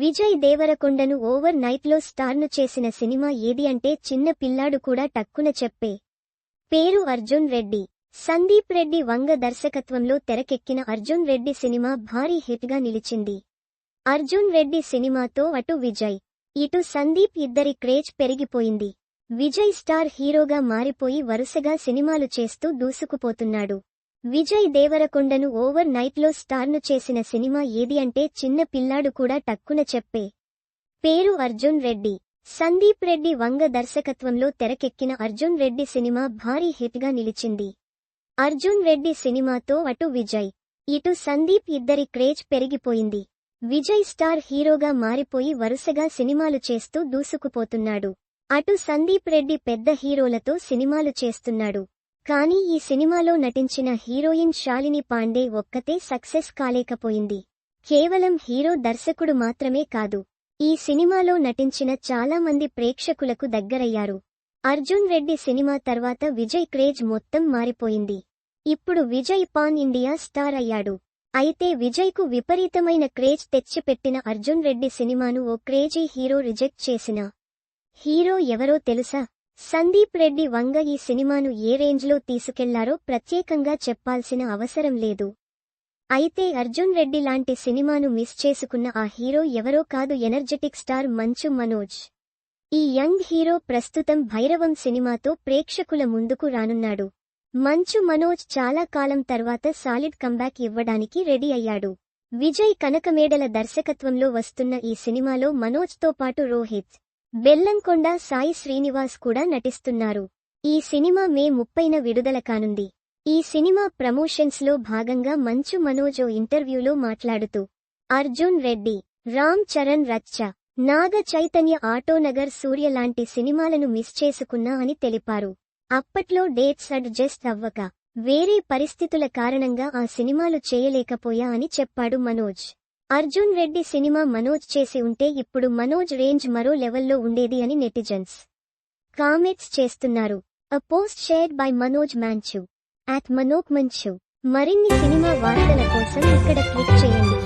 Vijay దేవరకొండను over నైట్లో స్టార్ను చేసిన cinema ఏది అంటే చిన్న పిల్లాడు కూడా టక్కున చెప్పే పేరు అర్జున్ రెడ్డి. సందీప్ రెడ్డి వంగ దర్శకత్వంలో తెరకెక్కిన అర్జున్ రెడ్డి సినిమా భారీ హిట్గా నిలిచింది. అర్జున్ రెడ్డి సినిమాతో అటు విజయ్ ఇటు సందీప్ ఇద్దరి క్రేజ్ పెరిగిపోయింది. విజయ్ స్టార్ హీరోగా మారిపోయి వరుసగా సినిమాలు చేస్తూ దూసుకుపోతున్నాడు. విజయ్ దేవరకొండను ఓవర్ నైట్లో స్టార్ను చేసిన సినిమా ఏది అంటే చిన్న పిల్లాడు కూడా టక్కున చెప్పే పేరు అర్జున్ రెడ్డి. సందీప్ రెడ్డి వంగ దర్శకత్వంలో తెరకెక్కిన అర్జున్ రెడ్డి సినిమా భారీ హిట్గా నిలిచింది. అర్జున్ రెడ్డి సినిమాతో అటు విజయ్ ఇటు సందీప్ ఇద్దరి క్రేజ్ పెరిగిపోయింది. విజయ్ స్టార్ హీరోగా మారిపోయి వరుసగా సినిమాలు చేస్తూ దూసుకుపోతున్నాడు. అటు సందీప్ రెడ్డి పెద్ద హీరోలతో సినిమాలు చేస్తున్నాడు. కానీ ఈ సినిమాలో నటించిన హీరోయిన్ శాలిని పాండే ఒక్కతే సక్సెస్ కాలేకపోయింది. కేవలం హీరో దర్శకుడు మాత్రమే కాదు ఈ సినిమాలో నటించిన చాలా మంది ప్రేక్షకులకు దగ్గరయ్యారు. అర్జున్ రెడ్డి సినిమా తర్వాత విజయ్ క్రేజ్ మొత్తం మారిపోయింది. ఇప్పుడు విజయ్ పాన్ ఇండియా స్టార్ అయ్యాడు. అయితే విజయ్కు విపరీతమైన క్రేజ్ తెచ్చిపెట్టిన అర్జున్ రెడ్డి సినిమాను ఓ క్రేజీ హీరో రిజెక్ట్ చేసిన. హీరో ఎవరో తెలుసా? సందీప్ రెడ్డి వంగ ఈ సినిమాను ఏ రేంజ్లో తీసుకెళ్ళారో ప్రత్యేకంగా చెప్పాల్సిన అవసరం లేదు. అయితే అర్జున్ రెడ్డి లాంటి సినిమాను మిస్ చేసుకున్న ఆ హీరో ఎవరో కాదు ఎనర్జెటిక్ స్టార్ మంచు మనోజ్. ఈ యంగ్ హీరో ప్రస్తుతం భైరవం సినిమాతో ప్రేక్షకుల ముందుకు రానున్నాడు. మంచు మనోజ్ చాలా కాలం తర్వాత సాలిడ్ కంబ్యాక్ ఇవ్వడానికి రెడీ అయ్యాడు. విజయ్ కనకమేడల దర్శకత్వంలో వస్తున్న ఈ సినిమాలో మనోజ్తో పాటు రోహిత్ బెల్లంకొండ సాయి శ్రీనివాస్ కూడా నటిస్తున్నారు. ఈ సినిమా మే ముప్పైన విడుదల కానుంది. ఈ సినిమా ప్రమోషన్స్లో భాగంగా మంచు మనోజ్ ఓ ఇంటర్వ్యూలో మాట్లాడుతూ అర్జున్ రెడ్డి రామ్ చరణ్ రచ్చ నాగ చైతన్య ఆటోనగర్ సూర్య లాంటి సినిమాలను మిస్ చేసుకున్నా అని తెలిపారు. అప్పట్లో డేట్స్ అడ్జస్ట్ అవ్వక వేరే పరిస్థితుల కారణంగా ఆ సినిమాలు చేయలేకపోయా అని చెప్పాడు మనోజ్. అర్జున్ రెడ్డి సినిమా మనోజ్ చేసి ఉంటే ఇప్పుడు మనోజ్ రేంజ్ మరో లెవెల్లో ఉండేది అని నెటిజన్స్ కామెంట్స్ చేస్తున్నారు. A post shared by Manoj Manchu at Manoj Manchu మరిన్ని సినిమా వార్తల కోసం ఇక్కడ క్లిక్ చేయండి.